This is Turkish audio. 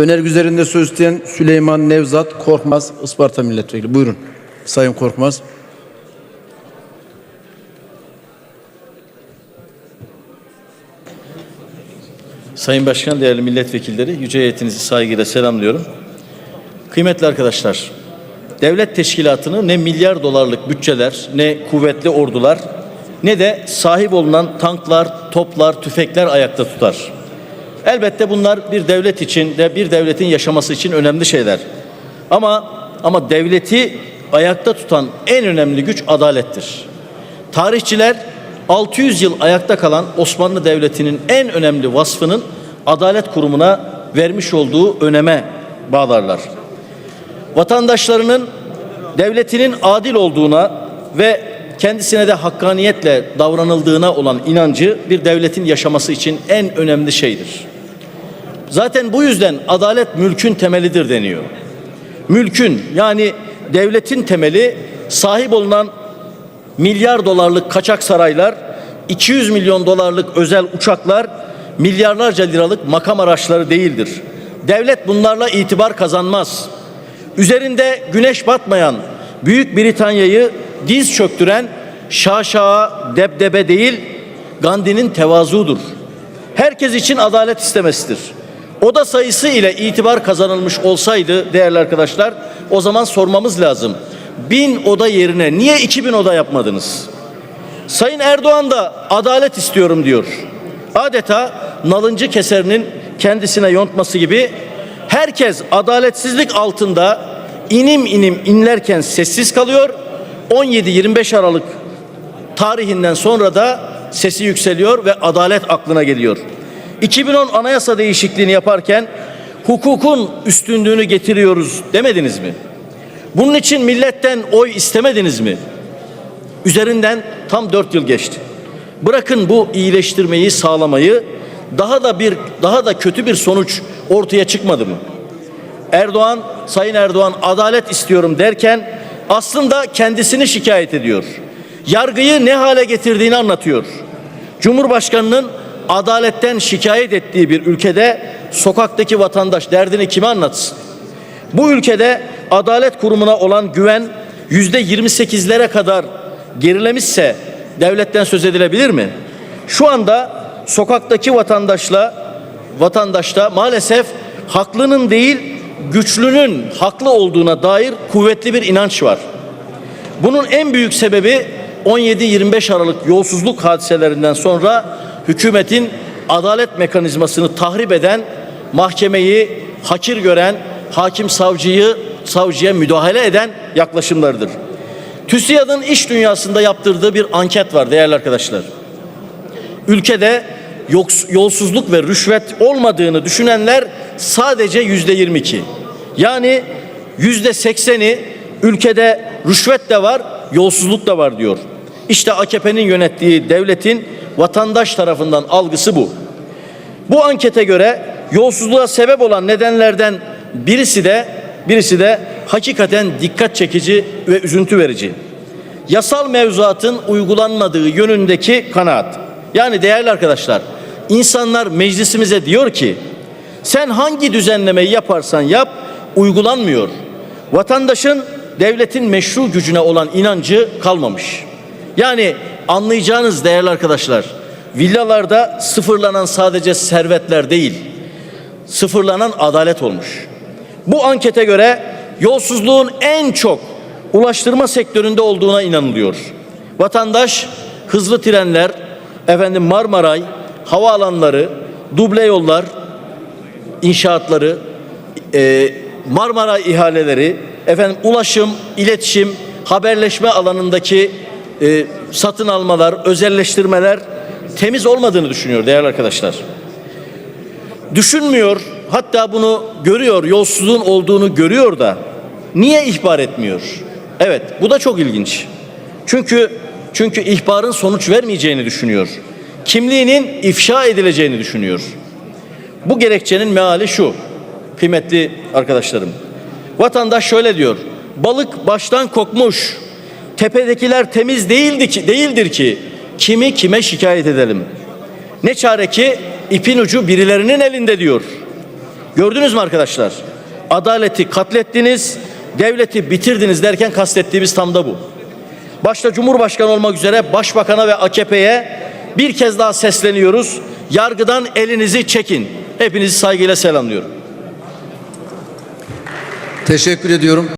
Önerge üzerinde söz isteyen Süleyman Nevzat Korkmaz, Isparta Milletvekili. Buyurun Sayın Korkmaz. Sayın Başkan, değerli milletvekilleri, yüce heyetinizi saygıyla selamlıyorum. Kıymetli arkadaşlar, devlet teşkilatını ne milyar dolarlık bütçeler, ne kuvvetli ordular, ne de sahip olunan tanklar, toplar, tüfekler ayakta tutar. Elbette bunlar bir devlet için de bir devletin yaşaması için önemli şeyler. Ama ama devleti ayakta tutan en önemli güç adalettir. Tarihçiler 600 yıl ayakta kalan Osmanlı Devleti'nin en önemli vasfının adalet kurumuna vermiş olduğu öneme bağlarlar. Vatandaşlarının devletinin adil olduğuna ve kendisine de hakkaniyetle davranıldığına olan inancı bir devletin yaşaması için en önemli şeydir. Zaten bu yüzden adalet mülkün temelidir deniyor. Mülkün yani devletin temeli sahip olunan milyar dolarlık kaçak saraylar, 200 milyon dolarlık özel uçaklar, milyarlarca liralık makam araçları değildir. Devlet bunlarla itibar kazanmaz. Üzerinde güneş batmayan Büyük Britanya'yı diz çöktüren şaşağa debdebe değil, Gandhi'nin tevazudur. Herkes için adalet istemesidir. Oda sayısı ile itibar kazanılmış olsaydı değerli arkadaşlar o zaman sormamız lazım. Bin oda yerine niye iki bin oda yapmadınız? Sayın Erdoğan da adalet istiyorum diyor. Adeta nalıncı keserinin kendisine yontması gibi herkes adaletsizlik altında inim inim inlerken sessiz kalıyor. 17-25 Aralık tarihinden sonra da sesi yükseliyor ve adalet aklına geliyor. 2010 anayasa değişikliğini yaparken hukukun üstünlüğünü getiriyoruz demediniz mi? Bunun için milletten oy istemediniz mi? Üzerinden tam dört yıl geçti. Bırakın bu iyileştirmeyi sağlamayı daha da bir daha da kötü bir sonuç ortaya çıkmadı mı? Erdoğan, Sayın Erdoğan adalet istiyorum derken aslında kendisini şikayet ediyor. Yargıyı ne hale getirdiğini anlatıyor. Cumhurbaşkanının adaletten şikayet ettiği bir ülkede sokaktaki vatandaş derdini kime anlatsın? Bu ülkede adalet kurumuna olan güven yüzde 28'lere kadar gerilemişse devletten söz edilebilir mi? Şu anda sokaktaki vatandaşla vatandaşta maalesef haklının değil güçlünün haklı olduğuna dair kuvvetli bir inanç var. Bunun en büyük sebebi 17-25 Aralık yolsuzluk hadiselerinden sonra hükümetin adalet mekanizmasını tahrip eden, mahkemeyi hakir gören, hakim savcıyı savcıya müdahale eden yaklaşımlarıdır. TÜSİAD'ın iş dünyasında yaptırdığı bir anket var değerli arkadaşlar. Ülkede yolsuzluk ve rüşvet olmadığını düşünenler sadece yüzde 22. Yani yüzde 80'i ülkede rüşvet de var, yolsuzluk da var diyor. İşte AKP'nin yönettiği devletin vatandaş tarafından algısı bu. Bu ankete göre yolsuzluğa sebep olan nedenlerden birisi de birisi de hakikaten dikkat çekici ve üzüntü verici. Yasal mevzuatın uygulanmadığı yönündeki kanaat. Yani değerli arkadaşlar, insanlar meclisimize diyor ki sen hangi düzenlemeyi yaparsan yap uygulanmıyor. Vatandaşın devletin meşru gücüne olan inancı kalmamış. Yani anlayacağınız değerli arkadaşlar, villalarda sıfırlanan sadece servetler değil, sıfırlanan adalet olmuş. Bu ankete göre yolsuzluğun en çok ulaştırma sektöründe olduğuna inanılıyor. Vatandaş hızlı trenler, efendim Marmaray, havaalanları, duble yollar, inşaatları, e, Marmara ihaleleri, efendim ulaşım, iletişim, haberleşme alanındaki e, satın almalar, özelleştirmeler temiz olmadığını düşünüyor değerli arkadaşlar. Düşünmüyor, hatta bunu görüyor, yolsuzluğun olduğunu görüyor da niye ihbar etmiyor? Evet, bu da çok ilginç. Çünkü çünkü ihbarın sonuç vermeyeceğini düşünüyor. Kimliğinin ifşa edileceğini düşünüyor. Bu gerekçenin meali şu. Kıymetli arkadaşlarım. Vatandaş şöyle diyor. Balık baştan kokmuş. Tepedekiler temiz değildi ki, değildir ki kimi kime şikayet edelim. Ne çare ki ipin ucu birilerinin elinde diyor. Gördünüz mü arkadaşlar? Adaleti katlettiniz, devleti bitirdiniz derken kastettiğimiz tam da bu. Başta Cumhurbaşkanı olmak üzere Başbakan'a ve AKP'ye bir kez daha sesleniyoruz. Yargıdan elinizi çekin. Hepinizi saygıyla selamlıyorum. Teşekkür ediyorum.